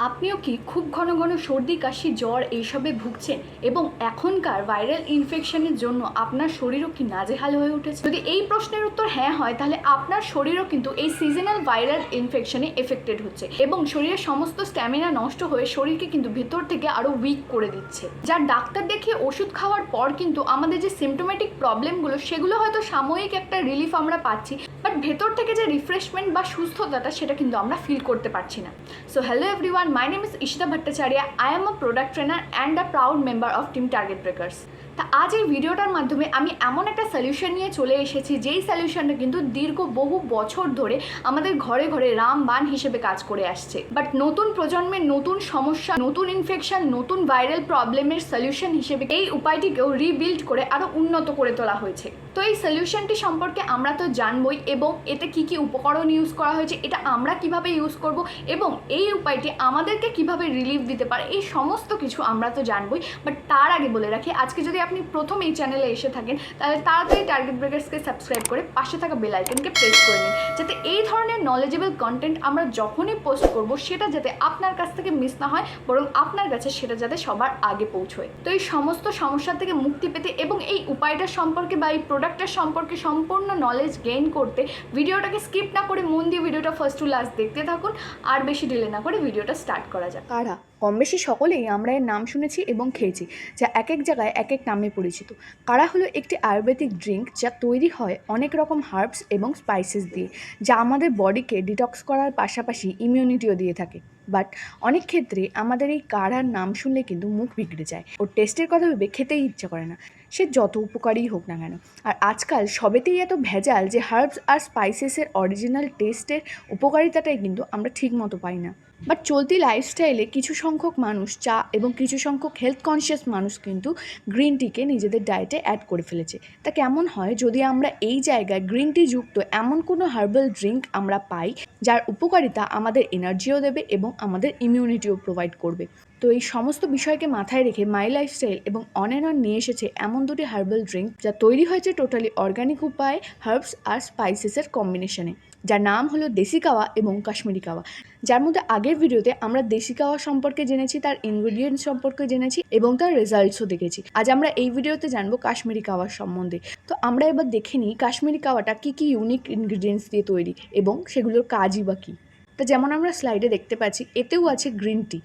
আপনিও কি খুব ঘন ঘন সর্দি, কাশি, জ্বর এইসবে ভুগছেন এবং এখনকার ভাইরাল ইনফেকশনের জন্য আপনার শরীরও কি নাজেহাল হয়ে উঠেছে? যদি এই প্রশ্নের উত্তর হ্যাঁ হয়, তাহলে আপনার শরীরও কিন্তু এই সিজনাল ভাইরাল ইনফেকশনে এফেক্টেড হচ্ছে এবং শরীরের সমস্ত স্ট্যামিনা নষ্ট হয়ে শরীরকে কিন্তু ভিতর থেকে আরও উইক করে দিচ্ছে। যার ডাক্তার দেখিয়ে ওষুধ খাওয়ার পর কিন্তু আমাদের যে সিমটোমেটিক প্রবলেমগুলো সেগুলো হয়তো সাময়িক একটা রিলিফ আমরা পাচ্ছি বাট ভেতর থেকে যে রিফ্রেশমেন্ট বা সুস্থতাটা, সেটা কিন্তু আমরা ফিল করতে পারছি না। So hello everyone my name is Ishita Bhattacharya I am a product trainer and a proud member of team Target Breakers তা আজ এই ভিডিওটার মাধ্যমে আমি এমন একটা সলিউশন নিয়ে চলে এসেছি, যেই সলিউশনটা কিন্তু দীর্ঘ বহু বছর ধরে আমাদের ঘরে ঘরে রামবান হিসেবে কাজ করে আসছে। বাট নতুন প্রজন্মের নতুন সমস্যা, নতুন ইনফেকশন নতুন ভাইরাল প্রবলেমের সলিউশন হিসেবে এই উপায়টিকেও রিবিল্ড করে আরও উন্নত করে তোলা হয়েছে। তো এই সলিউশনটি সম্পর্কে আমরা তো জানবই এবং এতে কি কি উপকরণ ইউজ করা হয়েছে, এটা আমরা কীভাবে ইউজ করব এবং এই উপায়টি আমাদেরকে কীভাবে রিলিফ দিতে পারে, এই সমস্ত কিছু আমরা তো জানবই। বাট তার আগে বলে রাখি, আজকে যদি আপনি প্রথম এই চ্যানেলে এসে থাকেন, তাহলে তাড়াতাড়ি টার্গেট ব্রেকার্সকে সাবস্ক্রাইব করে পাশে থাকা বেল আইকনকে প্রেস করে নিন। যাতে এই ধরনের নলেজেবল কন্টেন্ট আমরা যখনই পোস্ট করব, সেটা যাতে আপনার কাছ থেকে মিস না হয়, বরং আপনার কাছে সেটা যাতে সবার আগে পৌঁছয়। তো এই সমস্ত সমস্যা থেকে মুক্তি পেতে এবং এই উপায়টা সম্পর্কে বা এই প্রোডাক্টটার সম্পর্কে সম্পূর্ণ নলেজ গেইন করতে ভিডিওটাকে স্কিপ না করে মন দিয়ে ভিডিওটা ফার্স্ট টু লাস্ট দেখতে থাকুন, আর বেশি ডিলে না করে ভিডিওটা স্টার্ট করা যাক। কারা? কম বেশি সকলেই আমরা এর নাম শুনেছি এবং খেয়েছি, যা এক এক জায়গায় এক এক নামে পরিচিত। কাড়া হলো একটি আয়ুর্বেদিক ড্রিঙ্ক যা তৈরি হয় অনেক রকম হার্বস এবং স্পাইসেস দিয়ে, যা আমাদের বডিকে ডিটক্স করার পাশাপাশি ইমিউনিটিও দিয়ে থাকে। বাট অনেক ক্ষেত্রে আমাদের এই কাড়ার নাম শুনলে কিন্তু মুখ বিগড়ে যায়। ওর টেস্টের কথা ভেবে খেতেই ইচ্ছা করে না। সে যত উপকারী হোক না কেন। আর আজকাল সবেতেই এত ভেজাল যে হার্বস আর স্পাইসেসের অরিজিনাল টেস্টের উপকারিতাটাই কিন্তু আমরা ঠিক মতো পাই না। বাট চলতি লাইফস্টাইলে কিছু সংখ্যক মানুষ, চা এবং কিছু সংখ্যক হেলথ কনসিয়াস মানুষ কিন্তু গ্রিন টিকে নিজেদের ডায়েটে অ্যাড করে ফেলেছে। তা কেমন হয়? যদি আমরা এই জায়গায় গ্রিন টি যুক্ত এমন কোনো হার্বাল ড্রিঙ্ক আমরা পাই, যার উপকারিতা আমাদের এনার্জিও দেবে এবং আমাদের ইমিউনিটিও প্রোভাইড করবে। তো এই সমস্ত বিষয়কে মাথায় রেখে মাই লাইফস্টাইল এবং অন অ্যান্ড অন নিয়ে এসেছে এমন দুটি হার্বাল ড্রিঙ্ক যা তৈরি হয়েছে টোটালি অর্গানিক উপায়ে হার্বস আর স্পাইসেসের কম্বিনেশনে যার নাম হলো দেশি কাওয়া এবং কাশ্মীরি কাওয়া। যার মধ্যে আগের ভিডিওতে আমরা দেশি কাওয়া সম্পর্কে জেনেছি, তার ইনগ্রিডিয়েন্ট সম্পর্কে জেনেছি এবং তার রেজাল্টসও দেখেছি। আজ আমরা এই ভিডিওতে জানব কাশ্মীরি কাওয়ার সম্বন্ধে। তো আমরা এবার দেখে নিই কাশ্মীরি কাওয়াটা কী কী ইউনিক ইনগ্রিডিয়েন্টস দিয়ে তৈরি এবং সেগুলোর কাজই বা কী। তো যেমন আমরা স্লাইডে দেখতে পাচ্ছি, এতেও আছে গ্রিন টি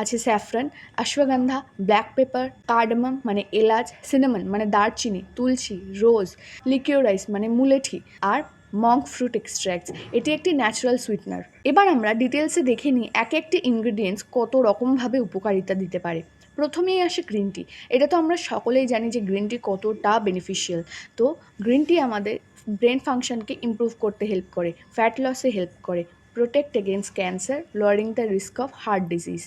আছে saffron ashwagandha black pepper cardamom মানে এলাচ সিনেমন মানে দারচিনি, তুলসী রোজ লিকিওরাইস মানে মুলেঠি, আর মঙ্ক ফ্রুট এক্সট্র্যাক্টস এটি একটি ন্যাচারাল সুইটনার এবার আমরা ডিটেলসে দেখে নিই এক একটি ইনগ্রিডিয়েন্টস কত রকমভাবে উপকারিতা দিতে পারে। প্রথমেই আসে গ্রিন টি এটা তো আমরা সকলেই জানি যে গ্রিন টি কতটা বেনিফিশিয়াল তো গ্রিন টি আমাদের ব্রেন ফাংশনকে ইমপ্রুভ করতে হেল্প করে ফ্যাট লসে হেল্প করে protect against cancer lowering the risk of heart disease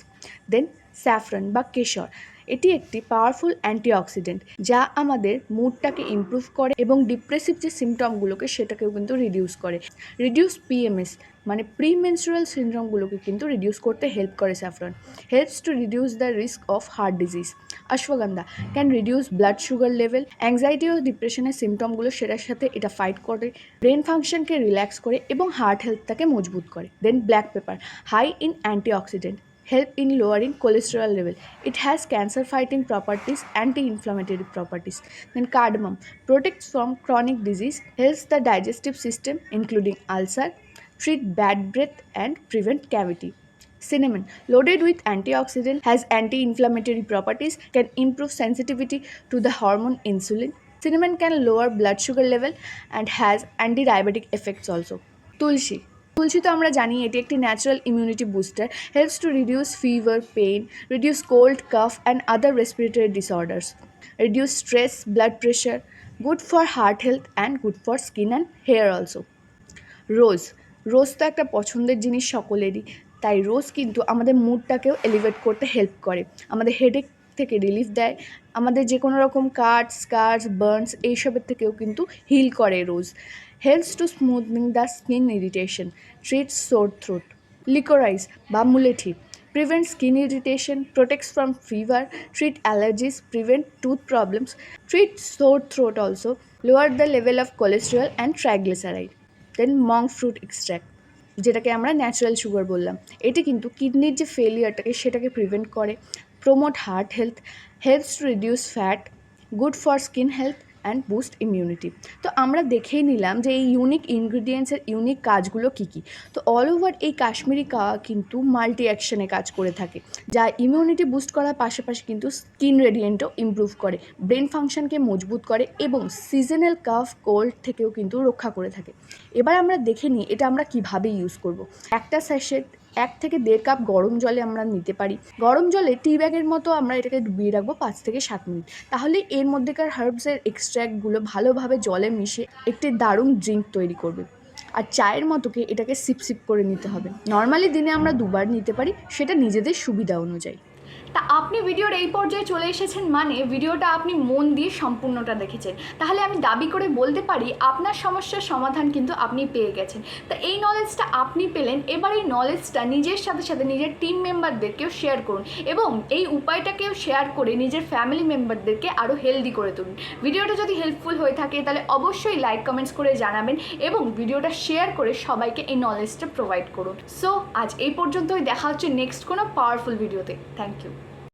then saffron বা কেশর। এটি একটি পাওয়ারফুল অ্যান্টিঅক্সিডেন্ট যা আমাদের মুডটাকে ইমপ্রুভ করে এবং ডিপ্রেসিভ যে সিমটমগুলোকে সেটাকেও কিন্তু রিডিউস করে। রিডিউস পিএমএস মানে প্রি মেনস্ট্রুয়াল সিনড্রোমগুলোকে কিন্তু রিডিউস করতে হেল্প করে saffron helps to reduce the risk of heart disease ashwagandha can reduce blood sugar level anxiety ও ডিপ্রেশনের সিমটমগুলো সেটার সাথে এটা ফাইট করে ব্রেন ফাংশনকে রিল্যাক্স করে এবং হার্ট হেলথটাকে মজবুত করে। Then black pepper high in antioxidant help in lowering cholesterol level. It has cancer fighting properties, anti-inflammatory properties. Then cardamom protects from chronic disease, helps the digestive system including ulcer, treat bad breath and prevent cavity. Cinnamon, loaded with antioxidant, has anti-inflammatory properties, can improve sensitivity to the hormone insulin. Cinnamon can lower blood sugar level and has anti-diabetic effects also. Tulsi, tulsi তো আমরা জানি এটি একটি natural immunity booster helps to reduce fever pain reduce cold cough and other respiratory disorders reduce stress blood pressure good for heart health and good for skin and hair also rose rose তো একটা পছন্দের জিনিস সকলেরই, তাই রোজ কিন্তু আমাদের মুডটাকেও elevate করতে help করে, আমাদের হেডেক থেকে রিলিফ দেয়, আমাদের যে কোনো রকম কাট স্কার্স বার্নস এইসবের থেকেও কিন্তু হিল করে rose helps to smoothening the skin irritation treats sore throat liquorice বা mulethi prevent skin irritation, protects from fever, treat allergies, prevent tooth problems, treat sore throat also, lower the level of cholesterol and triglyceride. Then monk fruit extract. যেটাকে আমরা natural sugar বললাম এটি কিন্তু কিডনির যে ফেলিয়ারটাকে সেটাকে prevent করে promote heart health helps to reduce fat good for skin health and boost immunity তো আমরা দেখেই নিলাম যে এই ইউনিক ইনগ্রিডিয়েন্টসের ইউনিক কাজগুলো কী কী। তো অল ওভার এই কাশ্মীরি কাওয়া কিন্তু মাল্টি অ্যাকশনে কাজ করে থাকে। যা ইমিউনিটি বুস্ট করার পাশাপাশি কিন্তু স্কিন রেডিয়েন্টও ইমপ্রুভ করে ব্রেন ফাংশনকে মজবুত করে এবং সিজনাল কাফ কোল্ড থেকেও কিন্তু রক্ষা করে থাকে। এবার আমরা দেখে নিই এটা আমরা কীভাবে ইউজ করব। একটা স্যাশেট এক থেকে দেড় কাপ গরম জলে আমরা নিতে পারি। গরম জলে টি ব্যাগের মতো আমরা এটাকে ডুবিয়ে রাখব পাঁচ থেকে সাত মিনিট। তাহলে এর মধ্যেকার হার্বসের এক্সট্র্যাক্টগুলো ভালোভাবে জলে মিশে একটি দারুণ ড্রিঙ্ক তৈরি করবে। আর চায়ের মতোকে এটাকে সিপ সিপ করে নিতে হবে। নর্মালি দিনে আমরা দুবার নিতে পারি, সেটা নিজেদের সুবিধা অনুযায়ী। তা আপনি ভিডিওর এই পর্যায়ে চলে এসেছেন মানে ভিডিওটা আপনি মন দিয়ে সম্পূর্ণটা দেখেছেন। তাহলে আমি দাবি করে বলতে পারি, আপনার সমস্যার সমাধান কিন্তু আপনি পেয়ে গেছেন। তা এই নলেজটা আপনি পেলেন, এবার এই নলেজটা নিজের সাথে সাথে নিজের টিম মেম্বারদেরকেও শেয়ার করুন এবং এই উপায়টাকেও শেয়ার করে নিজের ফ্যামিলি মেম্বারদেরকে আরও হেলদি করে তুলুন। ভিডিওটা যদি হেল্পফুল হয়ে থাকে, তাহলে অবশ্যই লাইক কমেন্টস করে জানাবেন এবং ভিডিওটা শেয়ার করে সবাইকে এই নলেজটা প্রোভাইড করুন। সো আজ এই পর্যন্তই, দেখা হচ্ছে নেক্সট কোনো পাওয়ারফুল ভিডিওতে থ্যাংক ইউ